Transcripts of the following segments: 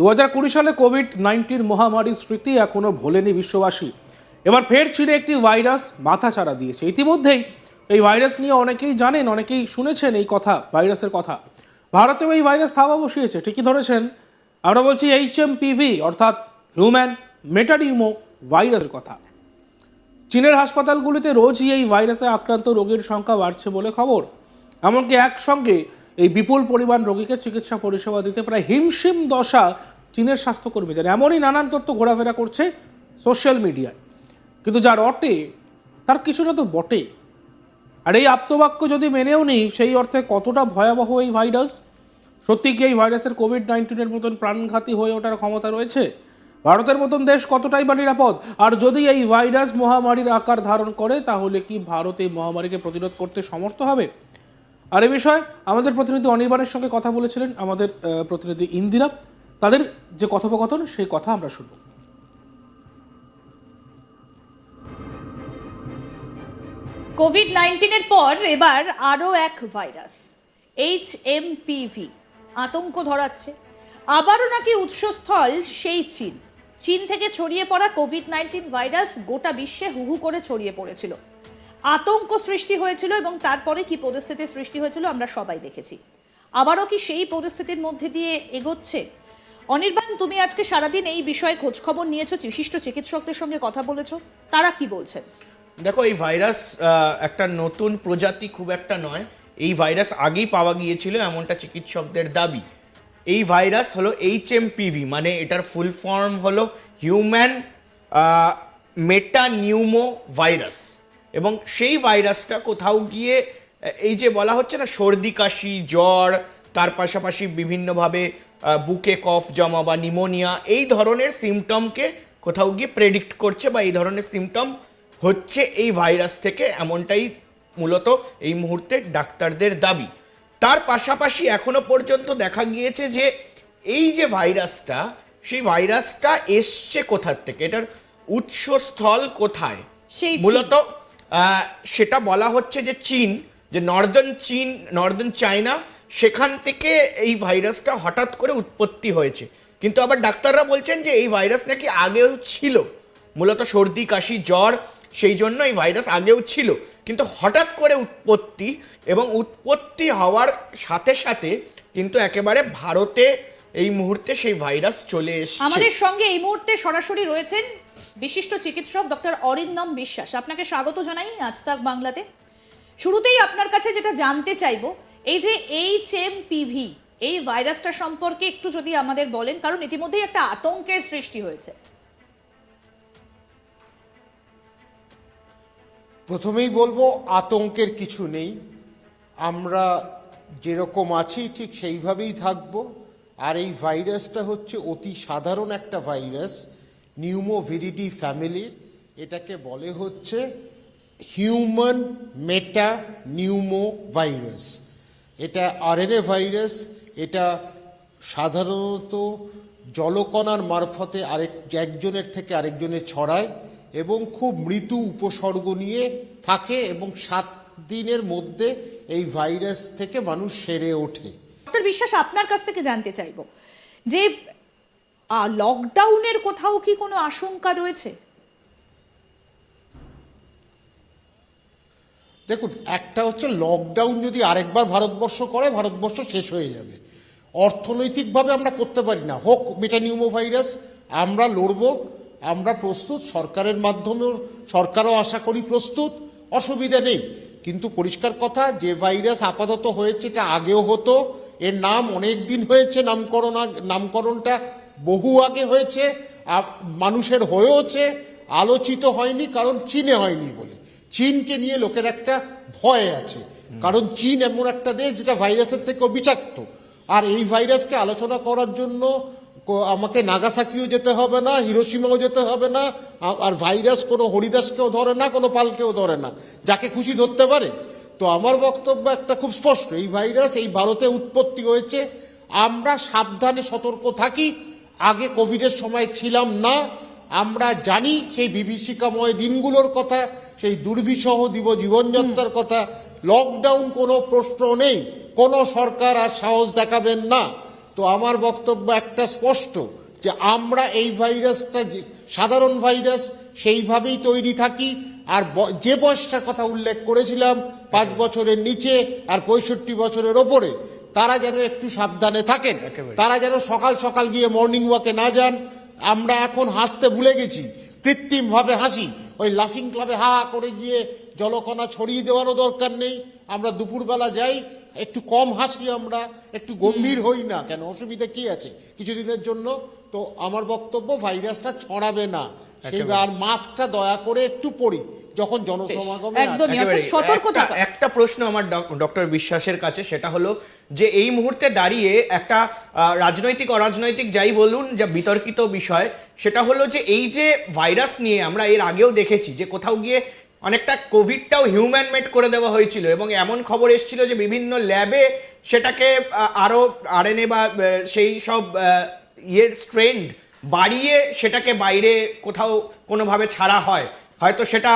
দু সালে Covid nineteen মহামারীর স্মৃতি এখনও ভোলেনি বিশ্ববাসী। এবার ফের চীনে একটি ভাইরাস মাথা ছাড়া দিয়েছে। ইতিমধ্যেই এই ভাইরাস নিয়ে অনেকেই জানেন, অনেকেই শুনেছেন এই কথা, ভাইরাসের কথা। ভারতেও এই ভাইরাস থাবা বসিয়েছে, ঠিকই ধরেছেন। আমরা বলছি এইচ এম পিভি অর্থাৎ হিউম্যান মেটাডিউমো ভাইরাসের কথা। চীনের হাসপাতালগুলিতে রোজই এই ভাইরাসে আক্রান্ত রোগীর সংখ্যা বাড়ছে বলে খবর। এমনকি একসঙ্গে এই বিপুল পরিমাণ রোগীকে চিকিৎসা পরিষেবা দিতে প্রায় হিমশিম দশা চীনের স্বাস্থ্যকর্মীদের। এমনই নানান তথ্য ঘোরাফেরা করছে সোশ্যাল মিডিয়ায়। কিন্তু যার অটে তার কিছুটা তো বটে আর এই আত্মবাক্য যদি মেনেও নিই সেই অর্থে কতটা ভয়াবহ এই ভাইরাস? সত্যি কি এই ভাইরাসের কোভিড নাইন্টিনের মতন প্রাণঘাতী হয়ে ওঠার ক্ষমতা রয়েছে? ভারতের মতন দেশ কতটাই বা নিরাপদ? আর যদি এই ভাইরাস মহামারীর আকার ধারণ করে, তাহলে কি ভারত এই মহামারীকে প্রতিরোধ করতে সমর্থ হবে? আর এ বিষয়ে আমাদের প্রতিনিধি অনির্বাণের সঙ্গে কথা বলেছিলেন আমাদের প্রতিনিধি ইন্দিরা। তাদের যে কথোপকথন, সেই কথা আমরা শুনব। কোভিড নাইন্টিনের পর এবার আরও এক ভাইরাস, এইচ এম পিভি আতঙ্ক ধরাচ্ছে। আবারও নাকি উৎসস্থল সেই চীন। চীন থেকে ছড়িয়ে পড়া কোভিড নাইন্টিন ভাইরাস গোটা বিশ্বে হুহু করে ছড়িয়ে পড়েছিল। আতঙ্ক সৃষ্টি হয়েছিল এবং তারপরে কি পরিস্থিতির সৃষ্টি হয়েছিল আমরা সবাই দেখেছি। আবারও কি সেই পরিস্থিতির মধ্যে দিয়ে এগোচ্ছে? অনির্বাণ, তুমি আজকে সারাদিন এই বিষয়ে খোঁজখবর নিয়েছো, বিশিষ্ট চিকিৎসকদের সঙ্গে কথা বলেছ, তারা কি বলছেন? দেখো, এই ভাইরাস একটা নতুন প্রজাতি খুব একটা নয়। এই ভাইরাস আগেই পাওয়া গিয়েছিল এমনটা চিকিৎসকদের দাবি। এই ভাইরাস হলো এইচ এম পিভি মানে এটার ফুল ফর্ম হলো হিউম্যান মেটা নিউমো ভাইরাস এবং সেই ভাইরাসটা কোথাও গিয়ে এই যে বলা হচ্ছে না সর্দি কাশি জ্বর তার পাশাপাশি বিভিন্নভাবে বুকে কফ জমা বা নিমোনিয়া এই ধরনের সিমটমকে কোথাও গিয়ে প্রেডিক্ট করছে বা এই ধরনের সিমটম হচ্ছে এই ভাইরাস থেকে এমনটাই মূলত এই মুহূর্তে ডাক্তারদের দাবি। তার পাশাপাশি এখনও পর্যন্ত দেখা গিয়েছে যে এই যে ভাইরাসটা সেই ভাইরাসটা এসছে কোথার থেকে? এটার উৎসস্থল কোথায়? সেই মূলত সেটা বলা হচ্ছে যে চীন, যে নর্দার্ন চীন, নর্দার্ন চায়না, সেখান থেকে এই ভাইরাসটা হঠাৎ করে উৎপত্তি হয়েছে। কিন্তু আবার ডাক্তাররা বলছেন যে এই ভাইরাস নাকি আগেও ছিল। মূলত সর্দি, কাশি, জ্বর, সেই জন্য এই ভাইরাস আগেও ছিল। কিন্তু হঠাৎ করে উৎপত্তি এবং উৎপত্তি হওয়ার সাথে সাথে কিন্তু একেবারে ভারতে এই মুহূর্তে সেই ভাইরাস চলে এসেছে। আমাদের সঙ্গে এই মুহূর্তে সরাসরি রয়েছেন বিশিষ্ট চিকিৎসক ডক্টর অরিন্দম বিশ্বাস। আপনাকে স্বাগত জানাই আজ তাক বাংলাতে। শুরুতেই আপনার কাছে যেটা জানতে চাইব, এই যে এইচ এম পিভি এই ভাইরাসটা সম্পর্কে একটু যদি আমাদের বলেন, কারণ ইতিমধ্যেই একটা আতঙ্কের সৃষ্টি হয়েছে। প্রথমেই বলব, আতঙ্কের কিছু নেই। আমরা যেরকম আছি, ঠিক সেইভাবেই থাকব। আর এই ভাইরাসটা হচ্ছে অতি সাধারণ একটা ভাইরাস। নিউমোভিরিডি ফ্যামিলির এটাকে বলে হচ্ছে হিউম্যান মেটা নিউমো ভাইরাস এটা আরএনএ ভাইরাস এটা সাধারণত জলকণার মারফতে আরেক, একজনের থেকে আরেকজনে ছড়ায় এবং খুব মৃদু উপসর্গ নিয়ে থাকে এবং সাত দিনের মধ্যে এই ভাইরাস থেকে মানুষ সেরে ওঠে। ডক্টর বিশ্বাস, আপনার কাছ থেকে জানতে চাইব যে লকডাউনের কোথাও কি কোনো আশঙ্কা রয়েছে? দেখুন, একটা হচ্ছে লকডাউন যদি আরেকবার ভারতবর্ষ করে, ভারতবর্ষ শেষ হয়ে যাবে। অর্থনৈতিকভাবে আমরা করতে পারি না। হোক মেটানিউমো ভাইরাস আমরা লড়বো, আমরা প্রস্তুত, সরকারের মাধ্যমেও, সরকারও আশা করি প্রস্তুত, অসুবিধা নেই। কিন্তু পরিষ্কার কথা, যে ভাইরাস আপাতত হয়েছে, এটা আগেও হতো, এর নাম অনেক দিন হয়েছে, নামকরণ নামকরণটা বহু আগে হয়েছে মানুষের হয়েওছে, আলোচিত হয়নি, কারণ চীনে হয়নি বলে। চীনকে নিয়ে লোকের একটা ভয় আছে। কারণ চীন এমন একটা দেশ যেটা ভাইরাসের থেকেও বিষাক্ত। আর এই ভাইরাসকে আলোচনা করার জন্য আমাকে নাগাসাকিও যেতে হবে না হিরোসীমাও যেতে হবে না আর ভাইরাস কোনো হরিদাসকেও ধরে না, কোনো পালকেও ধরে না। যাকে খুশি ধরতে পারে। তো আমার বক্তব্য একটা খুব স্পষ্ট, এই ভাইরাস এই ভারতে উৎপত্তি হয়েছে, আমরা সাবধানে সতর্ক থাকি আগে কোভিডের সময় ছিলাম না আমরা জানি সেই বিভীষিকাময় দিনগুলোর কথা সেই দুর্বিষহ দিব জীবনযাত্রার কথা। লকডাউন কোনো প্রশ্ন নেই কোনো সরকার আর সাহস দেখাবেন না। তো আমার বক্তব্য একটা স্পষ্ট যে আমরা এই ভাইরাসটা যে- সাধারণ ভাইরাস সেইভাবেই তৈরি থাকি। আর যে বয়সটার কথা উল্লেখ করেছিলাম পাঁচ বছরের নিচে আর পঁয়ষট্টি বছরের ওপরে তারা যেন একটু সাবধানে থাকেন। তারা যেন সকাল সকাল গিয়ে মর্নিং ওয়াকে না যান। আমরা এখন হাসতে ভুলে গেছি। কৃত্রিমভাবে হাসি। ওই লাফিং ক্লাবে হা হা করে গিয়ে জলকণা ছড়িয়ে দেওয়ারও দরকার নেই। আমরা দুপুরবেলা যাই। একটু কম হাসি আমরা। একটু গম্ভীর হই না কেন? অসুবিধা কি আছে? কিছুদিনের জন্য। তো আমার বক্তব্য ভাইরাসটা ছড়াবে না। সেইবার মাস্কটা দয়া করে একটু পরি যখন জনসমাগমে। একদমই অর্থাৎ সতর্ক একটা- থাকা একটা প্রশ্ন আমার ডক্টর বিশ্বাসের কাছে সেটা হলো যে এই মুহূর্তে দাঁড়িয়ে একটা রাজনৈতিক অরাজনৈতিক যাই বলুন যা বিতর্কিত বিষয় সেটা হলো যে এই যে ভাইরাস নিয়ে আমরা এর আগেও দেখেছি যে কোথাও গিয়ে অনেকটা কোভিডটাও হিউম্যান মেড করে দেওয়া হয়েছিল এবং এমন খবর এসেছিল যে বিভিন্ন ল্যাবে সেটাকে আরও আরও আরএনএ বা সেই সব ইয়ের স্ট্রেন্ড বাড়িয়ে সেটাকে বাইরে কোথাও কোনোভাবে ছাড়া হয় হয়তো সেটা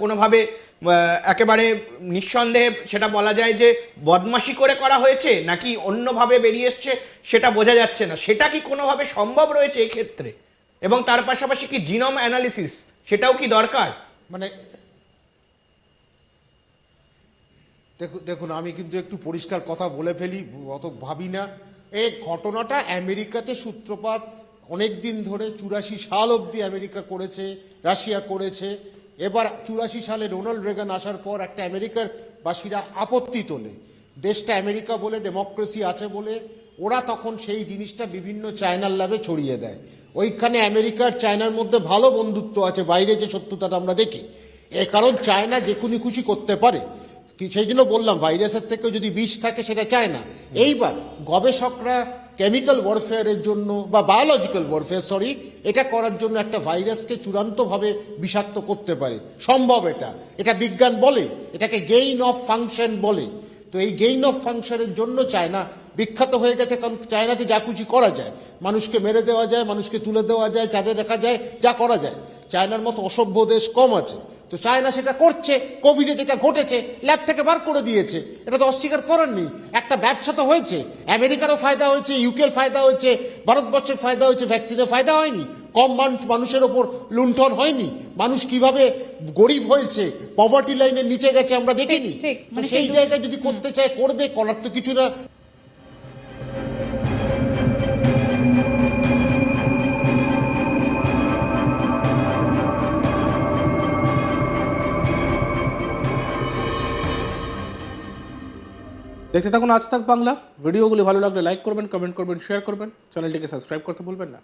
কোনোভাবে একেবারে নিঃসন্দেহে সেটা বলা যায় যে বদমাশি করে করা হয়েছে নাকি অন্যভাবে বেরিয়ে এসছে সেটা বোঝা যাচ্ছে না। সেটা কি কোনোভাবে সম্ভব রয়েছে এক্ষেত্রে? এবং তার পাশাপাশি কি জিনোম অ্যানালিসিস সেটাও কি দরকার? মানে দেখুন দেখুন, আমি কিন্তু একটু পরিষ্কার কথা বলে ফেলি, অত ভাবি না। এই ঘটনাটা আমেরিকাতে সূত্রপাত অনেক দিন ধরে চুরাশি সাল অবধি আমেরিকা করেছে, রাশিয়া করেছে। এবার চুরাশি সালে রোনাল্ড রেগান আসার পর একটা আমেরিকার বাসীরা আপত্তি তোলে। দেশটা আমেরিকা বলে, ডেমোক্রেসি আছে বলে, ওরা তখন সেই জিনিসটা বিভিন্ন চায়নার ল্যাবে ছড়িয়ে দেয়। ওইখানে আমেরিকার চায়নার মধ্যে ভালো বন্ধুত্ব আছে, বাইরে যে সত্যতাটা আমরা দেখি। এ কারণ চায়না যে কোনো খুশি করতে পারে। সেই জন্য বললাম, ভাইরাসের থেকে যদি বিষ থাকে, সেটা চায় না এইবার গবেষকরা কেমিক্যাল ওয়ারফেয়ারের জন্য বা বায়োলজিক্যাল ওয়ারফেয়ার সরি এটা করার জন্য একটা ভাইরাসকে চূড়ান্তভাবে বিষাক্ত করতে পারে। সম্ভব এটা। এটা বিজ্ঞান বলে, এটাকে গেইন অফ ফাংশন বলে। তো এই গেইন অফ ফাংশনের জন্য চায়না বিখ্যাত হয়ে গেছে, কারণ চায়নাতে যা খুশি করা যায়। মানুষকে মেরে দেওয়া যায়, মানুষকে তুলে দেওয়া যায়, চাঁদে দেখা যায়, যা করা যায়। চায়নার মতো অসভ্য দেশ কম আছে। তো চায়না সেটা করছে কোভিডে যেটা ঘটেছে ল্যাব থেকে বার করে দিয়েছে। এটা তো অস্বীকার করার নেই। একটা ব্যবসা তো হয়েছে। আমেরিকারও ফায়দা হয়েছে ইউকের ফায়দা হয়েছে ভারতবর্ষের ফায়দা হয়েছে ভ্যাকসিনের ফায়দা হয়নি। কম মান- মানুষের ওপর লুণ্ঠন হয়নি। মানুষ কীভাবে গরিব হয়েছে পভার্টি লাইনের নিচে গেছে আমরা দেখিনি। মানে সেই সেই জায়গায় যদি করতে চায় করবে করার তো কিছু না। দেখতে থাকুন আজ থাক বাংলা। ভিডিওগুলি ভালো লাগলে লাইক করবেন কমেন্ট করবেন শেয়ার করবেন। চ্যানেলটিকে সাবস্ক্রাইব করতে ভুলবেন না।